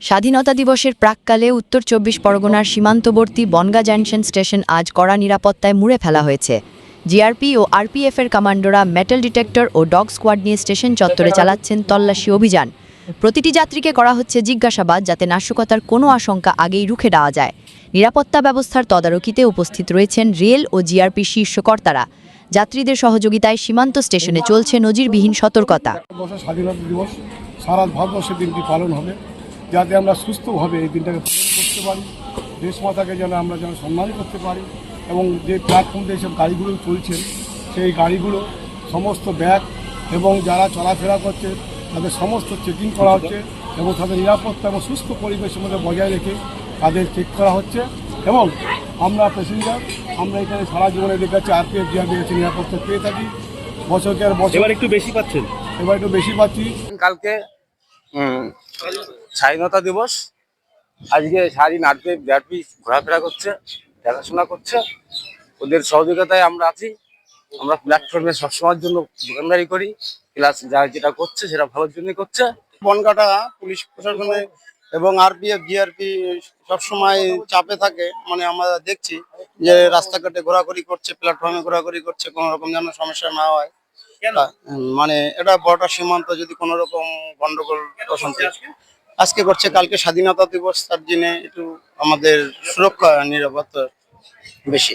স্বাধীনতা দিবসের প্রাককালে উত্তর চব্বিশ পরগনার সীমান্তবর্তী বনগা জাংশন স্টেশন আজ কড়া নিরাপত্তায় মুড়ে ফেলা হয়েছে। জিআরপি ও আরপিএফ এর কমান্ডোরা মেটাল ডিটেক্টর ও ডগ স্কোয়াড নিয়ে স্টেশন চত্বরে চালাচ্ছেন তল্লাশি অভিযান। প্রতিটি যাত্রীকে করা হচ্ছে জিজ্ঞাসাবাদ যাতে নাশকতার কোনো আশঙ্কা আগেই রুখে দেওয়া যায়। নিরাপত্তা ব্যবস্থার তদারকিতে উপস্থিত রয়েছেন রেল ও জিআরপি শীর্ষকর্তারা যাত্রীদের সহযোগিতায় সীমান্ত স্টেশনে চলছে নজিরবিহীন সতর্কতা। স্বাধীনতা দিবস। সারা দিনটি পালন হবে। যাতে আমরা সুস্থভাবে এই দিনটাকে পালন করতে পারি। দেশমাতাকে যেন আমরা যেন সম্মান করতে পারি এবং যে প্ল্যাটফর্ম দিয়ে সব গাড়িগুলো চলছে সেই গাড়িগুলো সমস্ত ব্যাগ এবং যারা চলাফেরা করছে তাদের সমস্ত চেকিং করা হচ্ছে এবং তাদের নিরাপত্তা এবং সুস্থ পরিবেশের মধ্যে বজায় রেখে তাদের চেক করা হচ্ছে এবং আমরা প্যাসেঞ্জার আমরা এখানে সারা জীবনে দেখাচ্ছি আরপিএফ জিআরপি কাছে নিরাপত্তা পেয়ে থাকি। বছরকে আর বছর একটু বেশি পাচ্ছেন? এবার একটু বেশি পাচ্ছি। কালকে স্বাধীনতা দিবস। আজকে সারাদিন আটবে ব্যাটবি ঘোরাফেরা করছে, দেখাশোনা করছে। ওদের সহযোগিতায় আমরা আছি। আমরা প্ল্যাটফর্মে সবসময়ের জন্য দোকানদারি করি। প্লাস যা যেটা করছে, সেটা ভালোর জন্যই করছে। বনকাটা পুলিশ প্রশাসনে এবং আরপিএফ জিআরপি সবসময় চাপে থাকে। মানে আমরা দেখছি যে রাস্তাঘাটে ঘোরাঘুরি করছে প্ল্যাটফর্মে ঘোরাঘুরি করছে, কোনো রকম যেন সমস্যা না হয়। মানে এটা বড়টা সীমান্ত যদি কোনো রকম গন্ডগোল অশান্তি আজকে করছে কালকে স্বাধীনতা দিবস তার জন্য একটু আমাদের সুরক্ষা নিরাপত্তা বেশি।